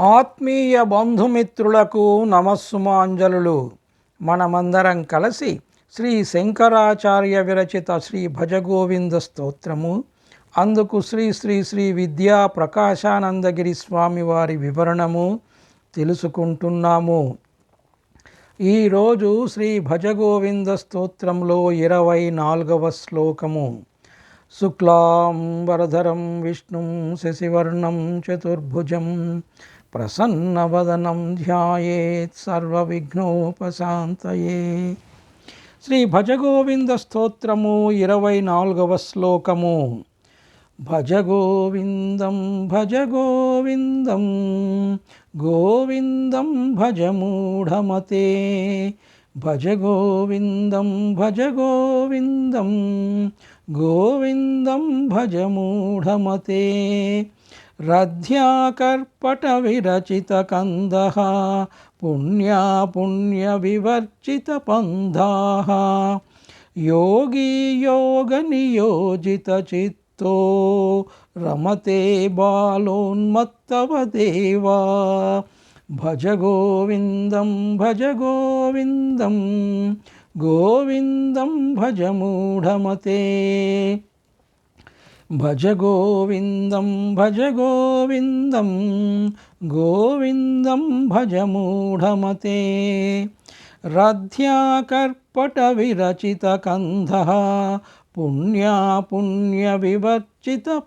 ఆత్మీయ బంధుమిత్రులకు నమస్సుమాంజలులు. మనమందరం కలిసి శ్రీ శంకరాచార్య విరచిత శ్రీ భజగోవింద స్తోత్రము. అందుకు శ్రీ శ్రీ శ్రీ విద్యా ప్రకాశానందగిరి స్వామి వారి వివరణము తెలుసుకుంటున్నాము. ఈరోజు శ్రీ భజగోవింద స్తోత్రంలో ఇరవై నాలుగవ శ్లోకము. శుక్లాం వరధరం విష్ణుం శశివర్ణం చతుర్భుజం ప్రసన్నవదనం ధ్యాయేత్ సర్వవిఘ్నోపశాంతయే శ్రీ భజగోవింద స్తోత్రము ఇరవై నాలుగవ శ్లోకము భజగోవిందం గోవిందం భజ గోవిందం గోవిందం భజ మూఢమతే గోవిందం భజమూఢమతే रध्याकर्पटविरचितकन्दः पुण्या पुण्यापुण्यविवर्जितपन्धाः योगी योगनियोजितचित्तो रमते बालोन्मत्तव देवा भज गोविन्दं भज गोविन्दं गोविन्दं भज मूढमते। భజ గోవిందం భజ గోవిందం గోవిందం భజ మూఢమతే. భజ గోవిందం విరచిత కంధ పుణ్యా పుణ్య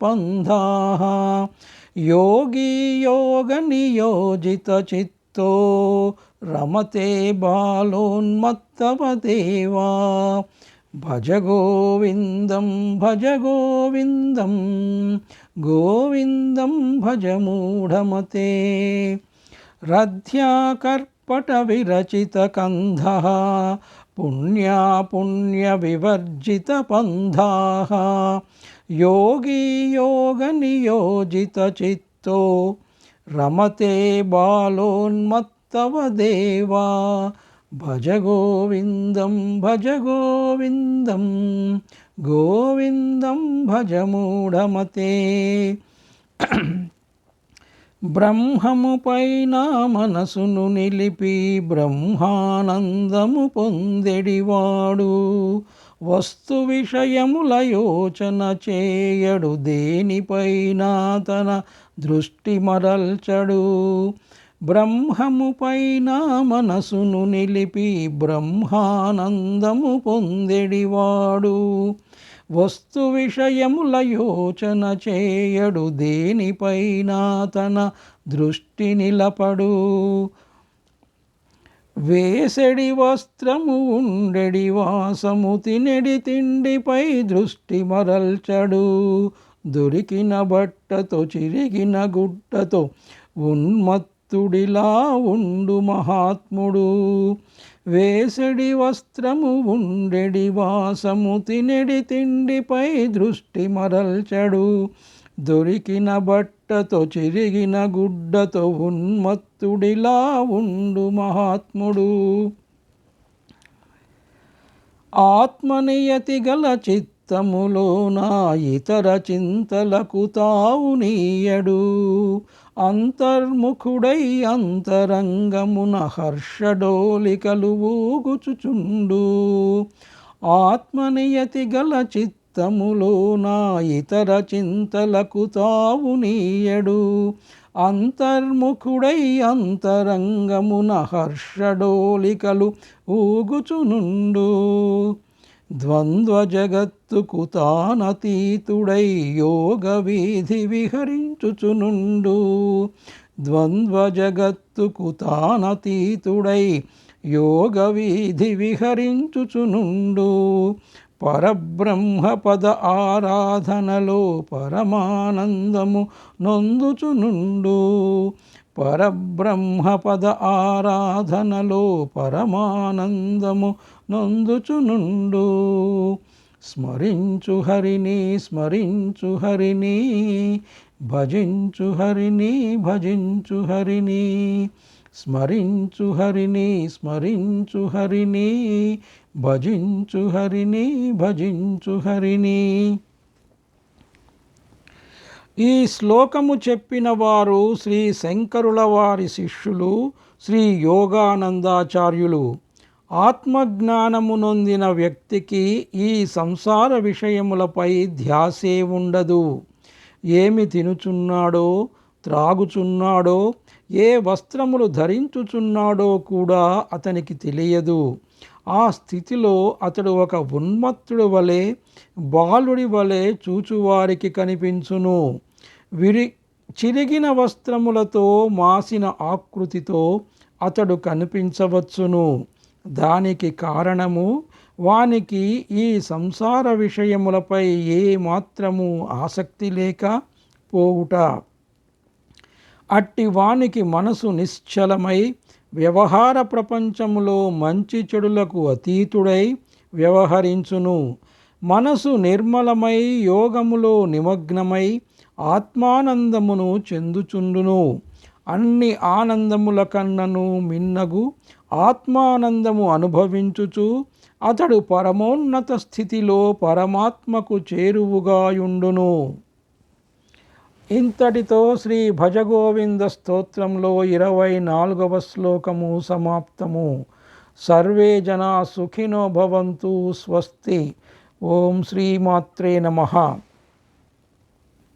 పంధా. యోగీ యోగ నియోజిత చిత్తో రమతే బాలోన్మత్తవ भज गोविन्दं भज गोविन्दं गोविन्दं भज मूढमते रध्याकर्पटविरचितकन्धः पुण्यापुण्यविवर्जितपन्धाः योगी योगनियोजितचित्तो रमते बालोन्मत्तव देवा భజ గోవిందం భజ గోవిందం గోవిందం భజ మూఢమతే. బ్రహ్మముపైన మనసును నిలిపి బ్రహ్మానందము పొందెడివాడు. వస్తు విషయముల యోచన చేయడు దేనిపైన తన దృష్టి మరల్చడు. బ్రహ్మముపైన మనసును నిలిపి బ్రహ్మానందము పొందెడివాడు. వస్తు విషయముల యోచన చేయడు దేనిపైన తన దృష్టి నిలపడు. వేసెడి వస్త్రము ఉండెడి వాసము తినెడి తిండిపై దృష్టి మరల్చడు. దొరికిన బట్టతో చిరిగిన గుడ్డతో భక్తుడిలా ఉండు మహాత్ముడు. వేసడి వస్త్రము ఉండెడి వాసము తినెడి తిండిపై దృష్టి మరల్చడు. దొరికిన బట్టతో చిరిగిన గుడ్డతో ఉన్మత్తుడిలా ఉండు మహాత్ముడు. ఆత్మనియతి గల చిత్ చిత్తములో నా ఇతర చింతలకు తావు నీయడు. అంతర్ముఖుడై అంతరంగమున హర్షడోలికలు ఊగుచుచుండు. ఆత్మనియతి గల చిత్తములో నా ఇతర చింతలకు తావు నీయడు. అంతర్ముఖుడై అంతరంగమున హర్షడోలికలు ఊగుచునుండు. ద్వంద్వ జగత్తుకు తానతీతుడై యోగ వీధి విహరించుచునుండు. ద్వంద్వ జగత్తుకు తానతీతుడై యోగ వీధి విహరించుచునుండు. పరబ్రహ్మ పద ఆరాధనలో పరమానందము నొందుచునుండు. పరబ్రహ్మ పద ఆరాధనలో పరమానందము నొందుచునుండు స్మరించు హరిని స్మరించు హరిని భజించు హరిని భజించు హరిని. స్మరించు హరిని స్మరించు హరిని భజించు హరిని భజించు హరిని. ఈ శ్లోకము చెప్పిన వారు శ్రీ శంకరుల వారి శిష్యులు శ్రీ యోగానందాచార్యులు. ఆత్మజ్ఞానము నొందిన వ్యక్తికి ఈ సంసార విషయములపై ధ్యాసే ఉండదు. ఏమి తినుచున్నాడో త్రాగుచున్నాడో ఏ వస్త్రములు ధరించుచున్నాడో కూడా అతనికి తెలియదు. ఆ స్థితిలో అతడు ఒక ఉన్మత్తుడు వలె బాలుడి వలె చూచువారికి కనిపించును. విరి చిరిగిన వస్త్రములతో మాసిన ఆకృతితో అతడు కనిపించవచ్చును. దానికి కారణము వానికి ఈ సంసార విషయములపై ఏ మాత్రము ఆసక్తి లేక పోవుట. అట్టి వానికి మనసు నిశ్చలమై వ్యవహార ప్రపంచములో మంచి చెడులకు అతీతుడై వ్యవహరించును. మనసు నిర్మలమై యోగములో నిమగ్నమై ఆత్మానందమును చెందుచుండును. అన్ని ఆనందముల కన్నను మిన్నగు ఆత్మానందము అనుభవించుచు అతడు పరమోన్నత స్థితిలో పరమాత్మకు చేరువుగాయుండును. ఇంతటితో శ్రీ భజగోవింద స్తోత్రంలో ఇరవై నాలుగవ శ్లోకము సమాప్తము. సర్వే జనా సుఖినో భవంతు స్వస్తి. ఓం శ్రీమాత్రే నమ.